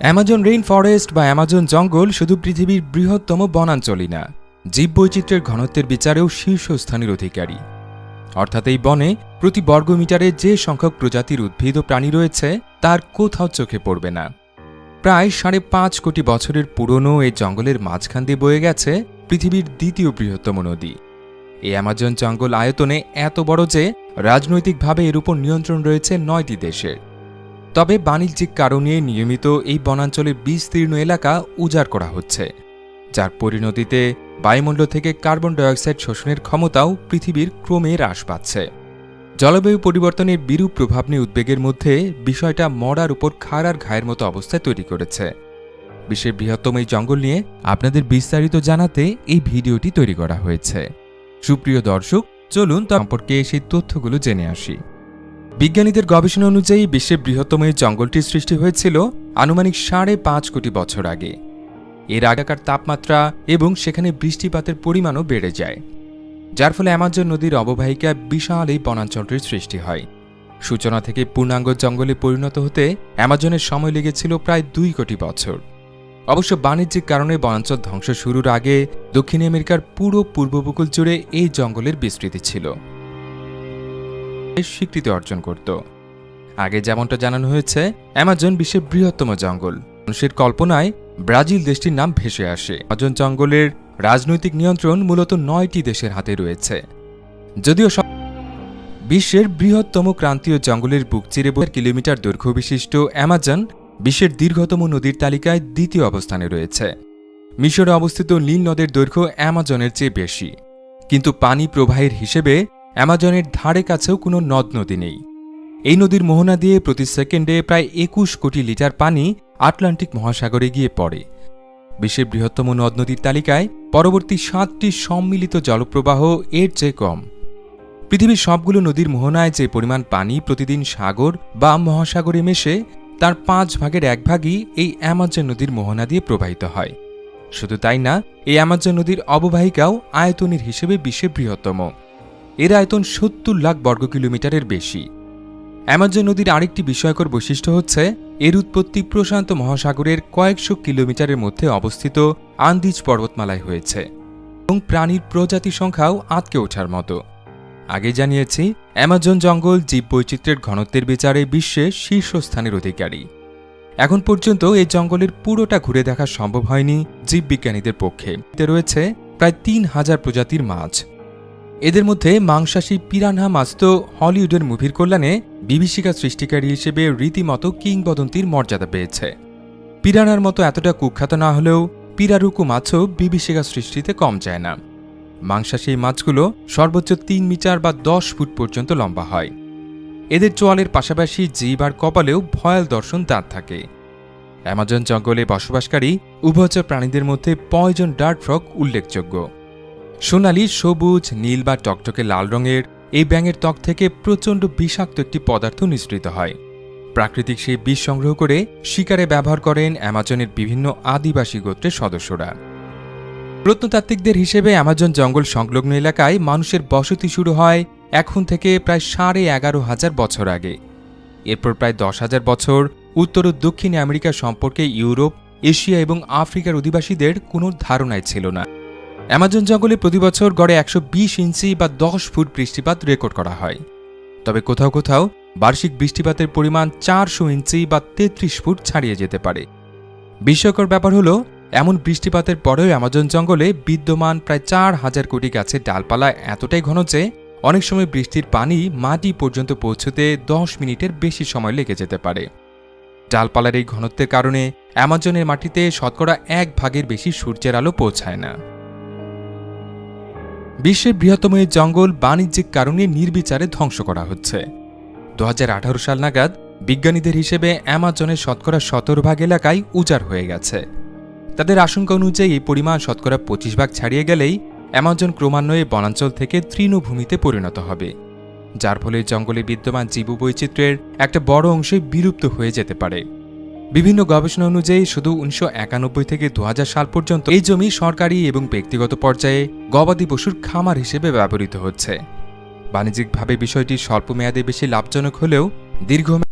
Amazon rain forest বা Amazon জঙ্গল শুধু পৃথিবীর বৃহত্তম বনাঞ্চলই না, জীববৈচিত্র্যের ঘনত্বের বিচারেও শীর্ষস্থানের অধিকারী। অর্থাৎ এই বনে প্রতি বর্গমিটারে যে সংখ্যক প্রজাতির উদ্ভিদ ও প্রাণী রয়েছে, তার কোথাও চোখে পড়বে না। প্রায় সাড়ে পাঁচ কোটি বছরের পুরনো এই জঙ্গলের মাঝখান দিয়ে বয়ে গেছে পৃথিবীর দ্বিতীয় বৃহত্তম নদী। এই অ্যামাজন জঙ্গল আয়তনে এত বড় যে, রাজনৈতিকভাবে এর উপর নিয়ন্ত্রণ রয়েছে নয়টি দেশের। তবে বাণিজ্যিক কারণে নিয়মিত এই বনাঞ্চলের বিস্তীর্ণ এলাকা উজাড় করা হচ্ছে, যার পরিণতিতে বায়ুমণ্ডল থেকে কার্বন ডাইঅক্সাইড শোষণের ক্ষমতাও পৃথিবীর ক্রমে হ্রাস পাচ্ছে। জলবায়ু পরিবর্তনের বিরূপ প্রভাব নিয়ে উদ্বেগের মধ্যে বিষয়টা মরার উপর খাড়ার ঘায়ের মতো অবস্থায় তৈরি করেছে। বিশ্বের বৃহত্তম এই জঙ্গল নিয়ে আপনাদের বিস্তারিত জানাতে এই ভিডিওটি তৈরি করা হয়েছে। সুপ্রিয় দর্শক, চলুন সম্পর্কে সেই তথ্যগুলো জেনে আসি। বিজ্ঞানীদের গবেষণা অনুযায়ী বিশ্বের বৃহত্তম এই জঙ্গলটির সৃষ্টি হয়েছিল আনুমানিক সাড়ে পাঁচ কোটি বছর আগে। এর আগাকার তাপমাত্রা এবং সেখানে বৃষ্টিপাতের পরিমাণও বেড়ে যায়, যার ফলে অ্যামাজন নদীর অববাহিকা বিশাল এই বনাঞ্চলটির সৃষ্টি হয়। সূচনা থেকে পূর্ণাঙ্গ জঙ্গলে পরিণত হতে অ্যামাজনের সময় লেগেছিল প্রায় দুই কোটি বছর। অবশ্য বাণিজ্যিক কারণে বনাঞ্চল ধ্বংস শুরুর আগে দক্ষিণ আমেরিকার পুরো পূর্ব উপকূল জুড়ে এই জঙ্গলের বিস্তৃতি ছিল। স্বীকৃতি অর্জন করত। আগে যেমনটা জানানো হয়েছে, অ্যামাজন বিশ্বের বৃহত্তম জঙ্গল। মানুষের কল্পনায় ব্রাজিল দেশটির নাম ভেসে আসে। অ্যামাজন জঙ্গলের রাজনৈতিক নিয়ন্ত্রণ মূলত নয়টি দেশের হাতে রয়েছে। যদিও সব বিশ্বের বৃহত্তম ক্রান্তীয় জঙ্গলের বুক চিরে কিলোমিটার দৈর্ঘ্য বিশিষ্ট অ্যামাজন বিশ্বের দীর্ঘতম নদীর তালিকায় দ্বিতীয় অবস্থানে রয়েছে। মিশরে অবস্থিত নীল নদের দৈর্ঘ্য অ্যামাজনের চেয়ে বেশি। কিন্তু পানি প্রবাহের হিসেবে অ্যামাজনের ধারে কাছেও কোনো নদ নদী নেই। এই নদীর মোহনা দিয়ে প্রতি সেকেন্ডে প্রায় একুশ কোটি লিটার পানি আটলান্টিক মহাসাগরে গিয়ে পড়ে। বিশ্বের বৃহত্তম নদ নদীর তালিকায় পরবর্তী সাতটি সম্মিলিত জলপ্রবাহ এর চেয়ে কম। পৃথিবীর সবগুলো নদীর মোহনায় যে পরিমাণ পানি প্রতিদিন সাগর বা মহাসাগরে মেশে, তার পাঁচ ভাগের এক ভাগই এই অ্যামাজন নদীর মোহনা দিয়ে প্রবাহিত হয়। শুধু তাই না, এই অ্যামাজন নদীর অববাহিকাও আয়তনের হিসেবে বিশ্বের বৃহত্তম। এর আয়তন সত্তর লাখ বর্গ কিলোমিটারের বেশি। অ্যামাজন নদীর আরেকটি বিষয়কর বৈশিষ্ট্য হচ্ছে, এর উৎপত্তি প্রশান্ত মহাসাগরের কয়েকশো কিলোমিটারের মধ্যে অবস্থিত আন্দিজ পর্বতমালায় হয়েছে এবং প্রাণীর প্রজাতি সংখ্যাও আটকে ওঠার মতো। আগে জানিয়েছি, অ্যামাজন জঙ্গল জীববৈচিত্র্যের ঘনত্বের বিচারে বিশ্বে শীর্ষস্থানের অধিকারী। এখন পর্যন্ত এই জঙ্গলের পুরোটা ঘুরে দেখা সম্ভব হয়নি জীববিজ্ঞানীদের পক্ষে। রয়েছে প্রায় তিন হাজার প্রজাতির মাছ। এদের মধ্যে মাংসাশী পিরানহা মাছ তো হলিউডের মুভির কল্যাণে বিভীষিকা সৃষ্টিকারী হিসেবে রীতিমতো কিংবদন্তির মর্যাদা পেয়েছে। পিরানার মতো এতটা কুখ্যাত না হলেও পিরারুকু মাছও বিভীষিকা সৃষ্টিতে কম যায় না। মাংসাশী মাছগুলো সর্বোচ্চ তিন মিটার বা দশ ফুট পর্যন্ত লম্বা হয়। এদের চোয়ালের পাশাপাশি জীব আর কপালেও ভয়াল দর্শন দাঁত থাকে। অ্যামাজন জঙ্গলে বসবাসকারী উভচর প্রাণীদের মধ্যে পয়জন ডার্ট ফ্রক উল্লেখযোগ্য। সোনালি সবুজ, নীল বা টকটকে লাল রঙের, এই ব্যাঙের ত্বক থেকে প্রচণ্ড বিষাক্ত একটি পদার্থ নিঃসৃত হয়। প্রাকৃতিক সেই বিষ সংগ্রহ করে শিকারে ব্যবহার করেন অ্যামাজনের বিভিন্ন আদিবাসী গোত্রের সদস্যরা। প্রত্নতাত্ত্বিকদের হিসেবে অ্যামাজন জঙ্গল সংলগ্ন এলাকায় মানুষের বসতি শুরু হয় এখন থেকে প্রায় সাড়ে এগারো হাজার বছর আগে। এরপর প্রায় দশ হাজার বছর উত্তর ও দক্ষিণ আমেরিকা সম্পর্কে ইউরোপ, এশিয়া এবং আফ্রিকার অধিবাসীদের কোনো ধারণাই ছিল না। অ্যামাজন জঙ্গলে প্রতি বছর গড়ে একশো বিশ ইঞ্চি বা দশ ফুট বৃষ্টিপাত রেকর্ড করা হয়। তবে কোথাও কোথাও বার্ষিক বৃষ্টিপাতের পরিমাণ চারশো ইঞ্চি বা তেত্রিশ ফুট ছাড়িয়ে যেতে পারে। বিস্ময়কর ব্যাপার হলো, এমন বৃষ্টিপাতের পরেও অ্যামাজন জঙ্গলে বিদ্যমান প্রায় চার হাজার কোটি গাছের ডালপালা এতটাই ঘন যে, অনেক সময় বৃষ্টির পানি মাটি পর্যন্ত পৌঁছতে দশ মিনিটের বেশি সময় লেগে যেতে পারে। ডালপালার এই ঘনত্বের কারণে অ্যামাজনের মাটিতে শতকরা এক ভাগের বেশি সূর্যের আলো পৌঁছায় না। বিশ্বের বৃহত্তম এই জঙ্গল বাণিজ্যিক কারণে নির্বিচারে ধ্বংস করা হচ্ছে। দু হাজার আঠারো সাল নাগাদ বিজ্ঞানীদের হিসেবে অ্যামাজনের শতকরা সতেরো ভাগ এলাকায় উজাড় হয়ে গেছে। তাদের আশঙ্কা অনুযায়ী এই পরিমাণ শতকরা পঁচিশ ভাগ ছাড়িয়ে গেলেই অ্যামাজন ক্রমান্বয়ে বনাঞ্চল থেকে তৃণভূমিতে পরিণত হবে। যার ফলে জঙ্গলে বিদ্যমান জীববৈচিত্র্যের একটা বড় অংশই বিলুপ্ত হয়ে যেতে পারে। বিভিন্ন গবেষণা অনুযায়ী শুধু উনিশশো একানব্বই থেকে দু হাজার সাল পর্যন্ত এই জমি সরকারি এবং ব্যক্তিগত পর্যায়ে গবাদি পশুর খামার হিসেবে ব্যবহৃত হচ্ছে। বাণিজ্যিকভাবে বিষয়টি স্বল্প মেয়াদে বেশি লাভজনক হলেও দীর্ঘমেয়াদে